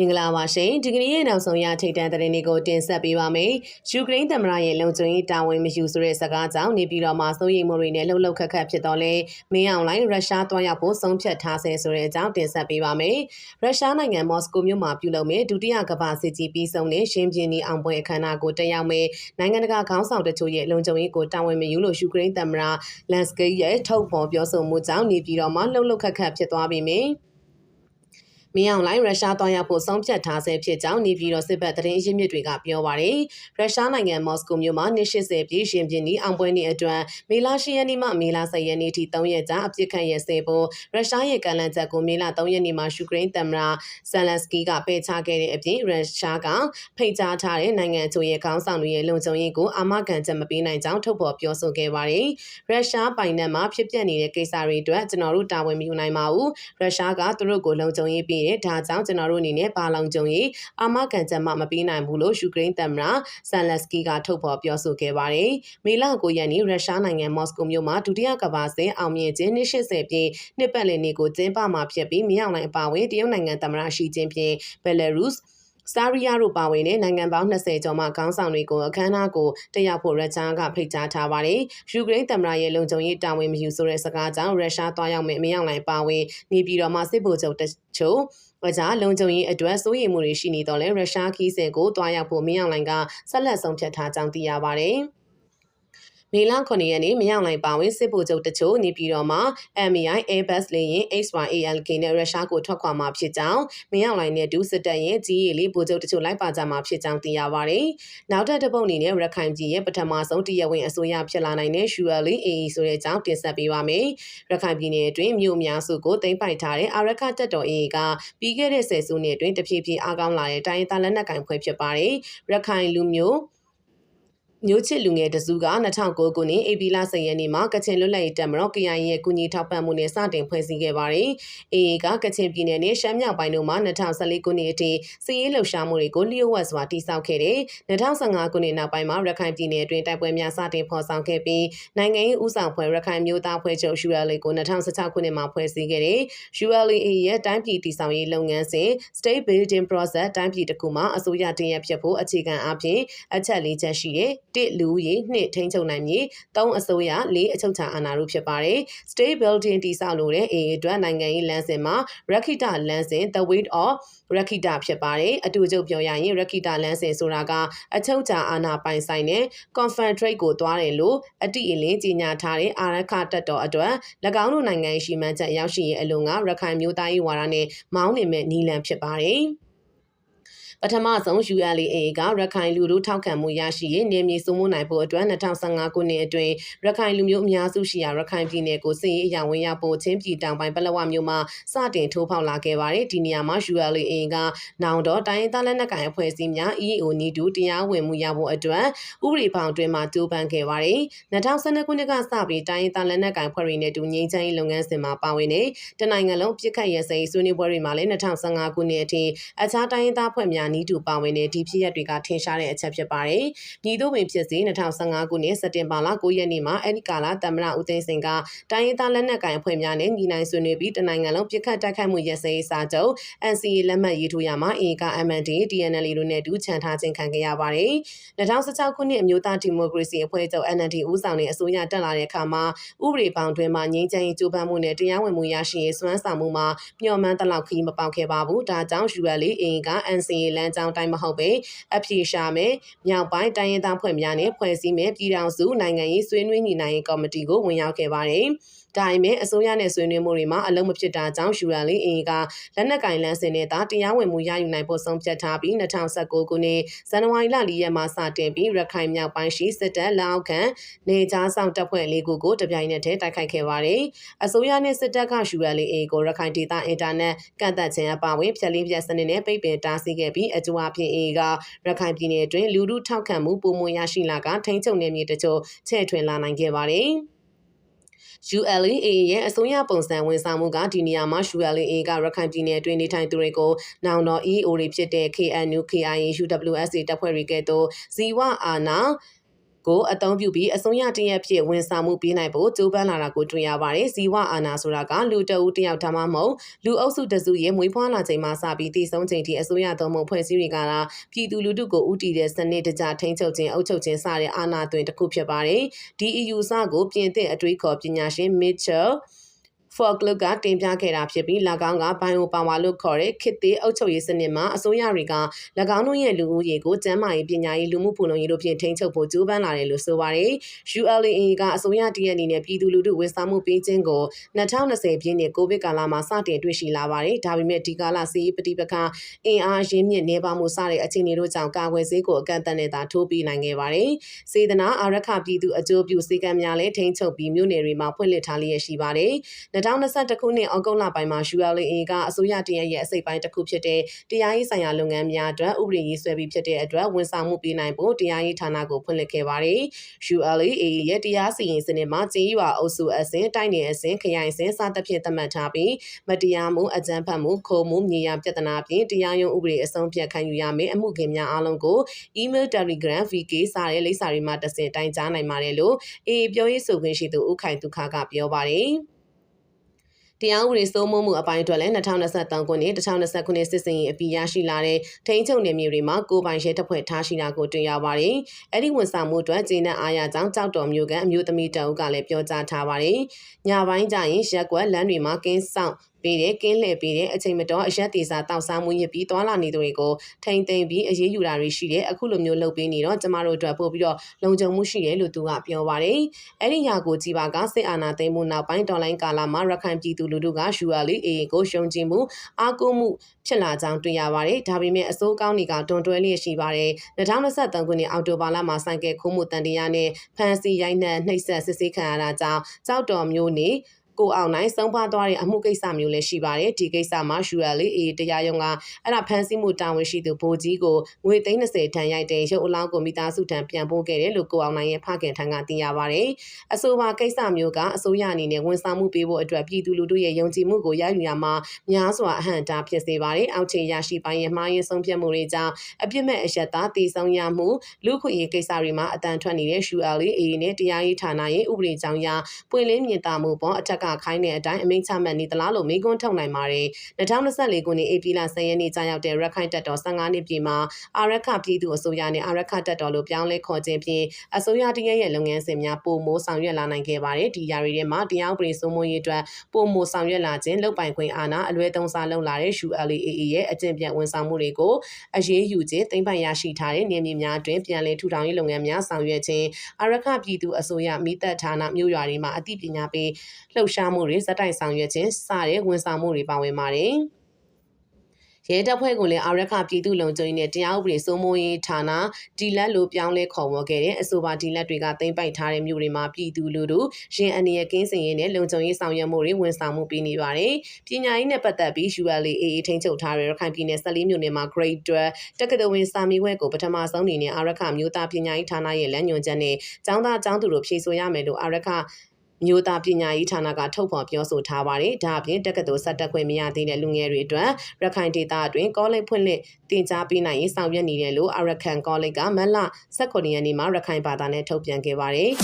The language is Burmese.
မင်္ဂလာပါရှင်ဒီကနေ့ရဲ့နောက်ဆုံးရထိတ်တန့်သတင်းတွေကိုတင်ဆက်ပေးပါမယ်ယူကရိန်းသမ္မတရဲ့လုံခြုံရေးတာဝန်မယူဆိုတဲ့စကားကြောင့်နေပြည်တော်မှာစိုးရိမ်မှုတွေနဲ့လှုပ်လှုပ်ခတ်ခတ်ဖြစ်တော့လဲမင်းအောင်လိုင်းရုရှားတွားရောက်ဖို့ဆုံးဖြတ်ထားဆဲဆိုတဲ့အကြောင်းတင်ဆက်ပေးပါမယ်ရုရှားနိုင်ငံမော်စကိုမြို့မှာပြုလုပ်မဲ့ဒုတိယကမ္ဘာစစ်ကြီးပြီးဆုံးတဲ့ရှင်းပြင်းဒီအောင်ပွဲအခမ်းအနားကိုတက်ရောက်မဲ့နိုင်ငံတကာခေါင်းဆောင်တချို့ရဲ့လုံခြုံရေးကိုတာဝန်မယူလို့ယူကရိန်းသမ္မတလန်စကီရဲ့ထုတ်ဖော်ပြောဆိုမှုကြောင့်နေပြည်တော်မှာလှုပ်လှုပ်ခတ်ခတ်ဖြစ်သွားပြီမယ် မင်းအောင်လိုင်းရုရှားသွားရောက်ဖို့ဆုံးဖြတ်ထားဆဲဖြစ်ကြောင်းနေပြည်တော်စစ်ဘက်သတင်းရင်းမြစ်တွေကပြောပါရယ်ရုရှားနိုင်ငံမော်စကိုမြို့မှာနှစ်80ပြည့်ရှင်ပြင်းဒီအောင်ပွဲနေ့အတွက်မေလ10ရက်နေ့မှမေလ10ရက်နေ့ထိ3ရက်ကြာအပြစ်ခတ်ရစေဖို့ရုရှားရဲ့ကန့်လန့်ချက်ကိုမေလ3ရက်နေ့မှာယူကရိန်းသမ္မတဆန်လက်စကီကပယ်ချခဲ့တဲ့အပြင်ရုရှားကဖိတ်ကြားထားတဲ့နိုင်ငံချို့ရဲ့ခေါင်းဆောင်တွေရဲ့လုံခြုံရေးကိုအာမခံချက်မပေးနိုင်ကြောင်းထုတ်ဖော်ပြောဆိုခဲ့ပါတယ်ရုရှားပိုင်နက်မှာဖြစ်ပျက်နေတဲ့ကိစ္စတွေအတွက်ကျွန်တော်တို့တာဝန်မယူနိုင်ပါဘူးရုရှားကသူတို့ကိုလုံခြုံရေးပေးတယ်ဒါကြောင့်ကျွန်တော်တို့အနေနဲ့ဘာလောင်ကြုံရေးအာမခံချက်မှမပေးနိုင်ဘူးလို့ယူကရိန်းသမ္မတဆန်လက်စကီကထုတ်ဖော်ပြောဆိုခဲ့ပါတယ်။မေလ9ရက်နေ့ရုရှားနိုင်ငံမော်စကိုမြို့မှာဒုတိယကမ္ဘာစစ်အောင်မြင်ခြင်းနှစ်80ပြည့်နှစ်ပတ်လည်နေ့ကိုကျင်းပမှာဖြစ်ပြီးမြောက်နိုင်အပါအဝင်တရုတ်နိုင်ငံသမ္မတရှီကျင်းပင်ဘယ်လာရုစ် စတာရီယာတို့ပါဝင်တဲ့နိုင်ငံပေါင်း20ကျော်မှခေါင်းဆောင်တွေကိုအခမ်းအနားကိုတက်ရောက်ဖို့ရချားကဖိတ်ကြားထားပါတယ်။ယူကရိန်းသမ္မတရဲ့လုံခြုံရေးတာဝန်မယူဆိုတဲ့စကားကြောင့်ရုရှားသွားရောက်မယ့်မရောက်နိုင်ပါဝင်နေပြည်တော်မှာစစ်ဗိုလ်ချုပ်တချို့အကြလုံခြုံရေးအတွက်စိုးရိမ်မှုတွေရှိနေတော့လဲရုရှားခီးစဉ်ကိုတွားရောက်ဖို့မင်းအောင်လှိုင်ကဆက်လက်ဆုံးဖြတ်ထားကြောင်းသိရပါတယ်။ မေလ9ရက်နေ့မရောက်နိုင်ပါဝင်စစ်ဗိုလ်ချုပ်တချို့နေပြည်တော်မှာ MAI Airbus လေယာဉ် HYALK နဲ့ရုရှားကိုထွက်ခွာမှာဖြစ်ကြောင်းမရောက်နိုင်တဲ့ဒုစစ်တပ်ရဲ့ကြီးရီလေးဗိုလ်ချုပ်တချို့လိုက်ပါကြမှာဖြစ်ကြောင်းသိရပါတယ်။နောက်ထပ်တစ်ပုတ်အနေနဲ့ရခိုင်ပြည်ရဲ့ပထမဆုံးတရားဝင်အစိုးရဖြစ်လာနိုင်တဲ့ Surely AA ဆိုတဲ့အကြောင်းတင်ဆက်ပေးပါမယ်။ရခိုင်ပြည်နယ်အတွင်းမြို့အများစုကိုသိမ်းပိုက်ထားတဲ့အာရခတပ်တော် AA ကပြီးခဲ့တဲ့ဆယ်စုနှစ်အတွင်းတဖြည်းဖြည်းအားကောင်းလာတဲ့တိုင်းသားလက်နက်ကိုင်ဖွဲ့ဖြစ်ပါတယ်။ရခိုင်လူမျိုး မျိုးချစ်လူငယ်တစုက2009ခုနှစ်ဧပြီလ10ရက်နေ့မှာကချင်လွတ်လပ်ရေးတပ်မတော် KIA ရဲ့ကုညီထောက်ပံ့မှုနဲ့စတင်ဖွဲ့စည်းခဲ့ပါတယ်။ AA ကကချင်ပြည်နယ်နဲ့ရှမ်းမြောက်ပိုင်းတို့မှာ2014ခုနှစ်အထိစစ်ရေးလှုပ်ရှားမှုတွေကိုလျှို့ဝှက်စွာတည်ဆောက်ခဲ့တဲ့2015ခုနှစ်နောက်ပိုင်းမှာရခိုင်ပြည်နယ်အတွင်းတိုက်ပွဲများစတင်ဖော်ဆောင်ခဲ့ပြီးနိုင်ငံရေးဥဆောင်ဖွဲ့ရခိုင်မျိုးသားဖွဲ့ချုပ် ULA ကို2016ခုနှစ်မှာဖွဲ့စည်းခဲ့တဲ့ ULA ရဲ့တိုင်းပြည်တည်ဆောက်ရေးလုပ်ငန်းစဉ် State Building Process တိုင်းပြည်တစ်ခုမှာအစိုးရတည်ရဖြစ်ဖို့အခြေခံအဖြစ်အချက်၄ချက်ရှိတဲ့1လူဦးရေ2ထိန်းချုပ်နိုင်မည်3အစိုးရ4အချုပ်ချာအာဏာတို့ဖြစ်ပါတယ် state building တည်ဆောက်လို့တဲ့ AA အတွက်နိုင်ငံရေးလမ်းစဉ်မှာရခိတလမ်းစဉ် the weight of ရခိတဖြစ်ပါတယ်အတူချုပ်ပြောရရင်ရခိတလမ်းစဉ်ဆိုတာကအချုပ်ချာအာဏာပိုင်ဆိုင်တဲ့ confederate ကိုသွားတယ်လို့အတိအလင်းကြီးညာထားတဲ့အာရခတပ်တော်အတွက်၎င်းတို့နိုင်ငံရှိမှန်းချက်ရောက်ရှိရဲ့အလုံးကရခိုင်မျိုးသားရေးဝါဒနဲ့မောင်းနေမဲ့နီလန်ဖြစ်ပါတယ်။ ပထမဆုံး ULA ကရခိုင်လူထုထောက်ခံမှုရရှိရေးနေမြေစုမှုနိုင်ဖို့အတွက်2015ခုနှစ်အတွင်းရခိုင်လူမျိုးအများစုရှိရာရခိုင်ပြည်နယ်ကိုစစ်ရေးအရာဝင်ရောက်ဖို့ချင်းပြည်တောင်ပိုင်းပလက်ဝမြို့မှာစတင်ထိုးဖောက်လာခဲ့ပါတယ်ဒီနေရာမှာ ULA ကနောင်တော့တိုင်းသားလက်နက်ကိုင်အဖွဲ့အစည်းများ EAO နီတူတရားဝင်မှုရဖို့အတွက်ဥပဒေဖောင်တွင်မှကြိုးပမ်းခဲ့ပါတယ်2012ခုနှစ်ကစပြီးတိုင်းသားလက်နက်ကိုင်ဖွဲ့တွေနဲ့တူငင်းချမ်းရေးလုပ်ငန်းစဉ်မှာပါဝင်နေတနိုင်ငံလုံးပြစ်ခတ်ရစဲဆွေးနွေးပွဲတွေမှာလည်း2015ခုနှစ်အထိအခြားတိုင်းသားဖွဲ့များနီးတူပါဝင်တဲ့ဒီဖြစ်ရပ်တွေကထင်ရှားတဲ့အချက်ဖြစ်ပါတယ်။ညီတို့ပင်ဖြစ်စေ2015ခုနှစ်စက်တင်ဘာလ9ရက်နေ့မှာအဲဒီကာလသမ္မတဦးသိန်းစိန်ကတိုင်းရင်းသားလက်နက်ကိုင်အဖွဲ့များနဲ့ညီနိုင်ဆွေးနွေးပြီးတနိုင်ငံလုံးပြစ်ခတ်တိုက်ခိုက်မှုရစဲစာချုပ် NCA လက်မှတ်ရေးထိုးရမှာအင်က MND TNL တို့နဲ့တူချန်ထားခြင်းခံခဲ့ရပါတယ်။2016ခုနှစ်အမျိုးသားဒီမိုကရေစီအဖွဲ့ချုပ် NLD ဦးဆောင်တဲ့အစိုးရတက်လာတဲ့အခါမှာဥပဒေပေါင်းတွင်မှငြိမ်းချမ်းရေးကြိုးပမ်းမှုနဲ့တရားဝင်မှုရရှိရေးစွမ်းဆောင်မှုမှာမျှော်မှန်းတလောက်ခီးမပေါက်ခဲ့ပါဘူး။ဒါကြောင့် UL အင်က NCA လမ်းကြောင်းတိုင်းမဟုတ်ပဲအပြေရှာမယ်မြောက်ပိုင်းတိုင်းရင်းသားဖွဲ့များနဲ့ဖွဲ့စည်းမယ်ပြည်ထောင်စုနိုင်ငံရေးဆွေးနွေးညှိနှိုင်းရေးကော်မတီကိုဝင်ရောက်ခဲ့ပါတယ်။ဒါပေမဲ့အစိုးရနဲ့ဆွေးနွေးမှုတွေမှာအလုံးမဖြစ်တာကြောင့်ယူရန်လေးအင်ကလက်နက်ကင်လန်းစင်နဲ့တာတရားဝင်မှုရယူနိုင်ဖို့ဆုံးဖြတ်ထားပြီး2019ခုနှစ်ဇန်နဝါရီလ4ရက်မှာစတင်ပြီးရခိုင်မြောက်ပိုင်းရှိစစ်တပ်လက်အောက်ခံနေကြားဆောင်တပ်ဖွဲ့လေးခုကိုတပြိုင်နက်တည်းတိုက်ခိုက်ခဲ့ပါတယ်။အစိုးရနဲ့စစ်တပ်ကယူရန်လေးအင်ကိုရခိုင်ဒေသအင်တာနက်ကန့်သက်ခြင်းအပါအဝင်ဖြတ်လေးဖြတ်စနစ်နဲ့ပိတ်ပင်တားဆီးခဲ့ပြီးအကျိုးအဖြစ်အင်ကရခိုင်ပြည်နယ်အတွင်းလူထုထောက်ခံမှုပုံမရရှိလာကထိန်းချုပ်နေမြေတချို့ချဲ့ထွင်လာနိုင်ခဲ့ပါတယ်။ ULA ရဲ့အစိုးရပုံစံဝန်ဆောင်မှုကဒီနေရာမှာ ULA ကရခိုင်ပြည်နယ်အတွင်းနေထိုင်သူတွေကိုနောင်တော် EO တွေဖြစ်တဲ့ KNU, KIA, UWSA တပ်ဖွဲ့တွေကဲ့သို့ဇီဝအာဏာ ကိုအသုံးပြုပြီးအစိုးရတရက်ဖြစ်ဝန်ဆောင်မှုပေးနိုင်ဖို့ကြိုးပမ်းလာတာကိုတွေ့ရပါတယ်။ဇီဝအာဏာဆိုတာကလူတအူးတယောက်ဒါမှမဟုတ်လူအုပ်စုတစုရဲ့မွေးဖွားလာချိန်မှစပြီးတည်ဆုံးချိန်ထိအစိုးရသုံးမှုဖွဲ့စည်းတွေကလာပြည်သူလူထုကိုဥတီတဲ့စနစ်တကျထိန်းချုပ်ခြင်းအုပ်ချုပ်ခြင်းစတဲ့အာဏာသွင်တစ်ခုဖြစ်ပါတယ်။ဒီ EU စကိုပြင်သစ်အတွေးခေါ်ပညာရှင် Mitchell Folklore ကတင်ပြခဲ့တာဖြစ်ပြီး၎င်းက Biopower လို့ခေါ်တဲ့ခေတ်သစ်အုပ်ချုပ်ရေးစနစ်မှာအစိုးရတွေက၎င်းတို့ရဲ့လူဦးရေကိုကျန်းမာရေးပညာရေးလူမှုဖူလုံရေးတို့ဖြင့်ထိန်းချုပ်ဖို့ကြိုးပမ်းလာတယ်လို့ဆိုပါတယ်။ ULA ကအစိုးရတရက်အနေနဲ့ပြည်သူလူထုဝန်ဆောင်မှုပေးခြင်းကို2020ပြည့်နှစ်ကိုဗစ်ကာလမှာစတင်တွေ့ရှိလာပါတယ်။ဒါပေမဲ့ဒီကာလစီးပဋိပက္ခအင်အားရင်းမြစ်နေပါမှုစတဲ့အခြေအနေတို့ကြောင့်ကာကွယ်ဆေးကိုအကန့်အသတ်နဲ့သာထိုးပေးနိုင်ခဲ့ပါတယ်။စေတနာအာရခပြည်သူအကျိုးပြုစေကံများလည်းထိန်းချုပ်ပြီးမြို့နယ်တွေမှာဖွင့်လှစ်ထားလျက်ရှိပါတယ်။2021ခုနှစ်ဩဂုတ်လပိုင်းမှာ ULA ကအစိုးရတရက်ရဲ့အစိပ်ပိုင်းတစ်ခုဖြစ်တဲ့တရားရေးဆိုင်ရာလုပ်ငန်းများအတွက်ဥပဒေရေးဆွဲပြီးဖြစ်တဲ့အတွက်ဝန်ဆောင်မှုပေးနိုင်ဖို့တရားရေးဌာနကိုဖွင့်လှစ်ခဲ့ပါတယ်။ ULA ရဲ့တရားစီရင်စနစ်မှာကျေးရွာအုပ်စုအဆင့်တိုင်းနယ်အဆင့်ခရိုင်အဆင့်စသဖြင့်သတ်မှတ်ထားပြီးမတရားမှုအကြမ်းဖက်မှုခိုးမှုမြေယာပြဿနာဖြင့်တရားရုံးဥပဒေအဆုံးဖြတ်ခံယူရမယ့်အမှုခင်များအားလုံးကို email telegram vk စတဲ့လိပ်စာတွေမှာတဆင့်တိုင်ကြားနိုင်ပါတယ်လို့အေးပြောရေးဆိုခွင့်ရှိသူဦးခိုင်ဒုက္ခကပြောပါတယ်။ တရားဥပဒေစိုးမိုးမှုအပိုင်းအတွက်လည်း2023ခုနှစ်2020ခုနှစ်စစ်စင်ရေးအပြီးရရှိလာတဲ့ထိန်းချုပ်နယ်မြေတွေမှာကိုပိုင်ရဲတပ်ဖွဲ့ထားရှိတာကိုတွေ့ရပါတယ်။အဲ့ဒီဝန်ဆောင်မှုအတွက်ဂျင်းနဲ့အားရကြောင့်ကြောက်တော်မျိုးကအမျိုးသမီးတအုပ်ကလည်းပြောကြားထားပါတယ်။ညပိုင်းကျရင်ရက်ကွက်လမ်းတွေမှာကင်းဆောင် ပေးတဲ့ကင်းလှည့်ပေးတဲ့အချိန်မတော်အရက်တေစာတောက်စားမှုရပြီးသွာလာနေသူတွေကိုထိမ့်သိမ့်ပြီးအရေးယူတာတွေရှိတယ်အခုလိုမျိုးလုပ်ပေးနေတော့ကျမတို့အတွက်ပို့ပြီးတော့လုံခြုံမှုရှိတယ်လို့သူကပြောပါတယ်အဲ့ဒီညာကိုကြည်ပါကစစ်အာဏာသိမ်းမှုနောက်ပိုင်းဒေါ်လိုင်းကာလာမှာရခိုင်ပြည်သူလူထုက URL AA ကိုရှုံချမှုအားကိုးမှုဖြစ်လာကြောင်းတွေ့ရပါတယ်ဒါပေမဲ့အစိုးကောင်းတွေကတွန်တွဲလျက်ရှိပါတယ်2023ခုနှစ်အောက်တိုဘာလမှာဆိုင်ကယ်ခိုးမှုတန်တရားနဲ့ဖမ်းဆီးရိုက်နှက်နှိပ်စက်စစ်ဆေးခံရတာကြောင့်ကြောက်တော်မျိုးနေ ကိုအောင်နိုင်ဆုံးပါသွားတဲ့အမှုကိစ္စမျိုးလည်းရှိပါတယ်ဒီကိစ္စမှာ URL အေးတရားရုံးကအဲ့ဒါဖမ်းဆီးမှုတာဝန်ရှိသူဗိုလ်ကြီးကိုငွေသိန်း30ထန်ရိုက်တဲ့ရုပ်အလောင်းကိုမိသားစုထံပြန်ပို့ခဲ့တယ်လို့ကိုအောင်နိုင်ရဲ့ဖခင်ထံကသိရပါတယ်အဆိုပါကိစ္စမျိုးကအစိုးရအနေနဲ့ဝန်ဆောင်မှုပေးဖို့အတွက်ပြည်သူလူထုရဲ့ယုံကြည်မှုကိုရယူရမှာများစွာအဟန့်တားဖြစ်စေပါတယ်အောက်ခြေရရှိပိုင်းရဲ့မှားယွင်းဆုံးဖြတ်မှုတွေကြောင့်အပြစ်မဲ့အယက်သားတည်ဆောင်ရမှုလူခွင့်ရေးကိစ္စတွေမှာအတန်ထွက်နေတဲ့ URL အေးနဲ့တရားရေးဌာနရဲ့ဥပဒေကြောင်းအရပွင့်လင်းမြင်သာမှုပေါ်အထက်ကခိုင်းတဲ့အတိုင်းအမိန့်ချမှတ်နေသလားလို့မေးခွန်းထုတ်နိုင်ပါတယ်။2024ခုနှစ်ဧပြီလ10ရက်နေ့ကြာရောက်တဲ့ရခိုင်တပ်တော်15နှစ်ပြည့်မှာအာရခပြည်သူအစိုးရနဲ့အာရခတပ်တော်လို့ပြောင်းလဲခေါ်ခြင်းဖြင့်အစိုးရတရက်ရဲ့လုပ်ငန်းစဉ်များပုံမိုးဆောင်ရွက်လာနိုင်ခဲ့ပါတယ်။ဒီຢာတွေထဲမှာတရားဥပဒေစိုးမိုးရေးအတွက်ပုံမိုးဆောင်ရွက်လာခြင်းလုပ်ပိုင်ခွင့်အာဏာအလွဲသုံးစားလုပ်လာတဲ့ ULAA ရဲ့အကျင့်ပြတ်ဝန်ဆောင်မှုတွေကိုအရေးယူခြင်းတင်ပိုင်ရရှိထားတဲ့နေမြေများတွင်ပြန်လည်ထူထောင်ရေးလုပ်ငန်းများဆောင်ရွက်ခြင်းအာရခပြည်သူအစိုးရမိသက်ဌာနမြို့ရွာတွေမှာအသိပညာပေးလှုပ်ရှားမှုတွေဇက်တိုက်ဆောင်ရွက်ခြင်းစတဲ့ဝန်ဆောင်မှုတွေပါဝင်ပါတယ်။ရဲတပ်ဖွဲ့ကလည်းအာရခပြည်သူ့လုံခြုံရေးနဲ့တရားဥပဒေစိုးမိုးရေးဌာနဒီလက်လိုပြောင်းလဲခေါ်ဝေါ်ခဲ့တဲ့အဆိုပါဒီလက်တွေကတင်ပိုက်ထားတဲ့မြို့တွေမှာပြည်သူလူထုရင်အနေရကင်းစင်ရေးနဲ့လုံခြုံရေးဆောင်ရွက်မှုတွေဝန်ဆောင်မှုပေးနေပါတယ်။ပညာရေးနဲ့ပတ်သက်ပြီး ULAA ထိန်းချုပ်ထားတဲ့ရခိုင်ပြည်နယ်14မြို့နယ်မှာ Grade 12တက္ကသိုလ်ဝင်စာမေးပွဲကိုပထမဆုံးအနေနဲ့အာရခမြို့သားပညာရေးဌာနရဲ့လမ်းညွှန်ချက်နဲ့ကျောင်းသားကျောင်းသူတို့ဖြည့်ဆို့ရမယ်လို့အာရခ မြို့သားပညာရေးဌာနကထုတ်ဖော်ပြောဆိုထားပါတယ်။ဒါအပြင်တက္ကသိုလ်ဆက်တက်ခွင့်မရသေးတဲ့လူငယ်တွေအတွက်ရခိုင်ဒေသအတွင်းကောလိပ်ဖွင့်လှစ်တင် जा ပေးနိုင်ရေးဆောင်ရွက်နေတယ်လို့အရကန်ကောလိပ်ကမတ်လ18ရက်နေ့မှာရခိုင်ဘာသာနဲ့ထုတ်ပြန်ခဲ့ပါတယ်။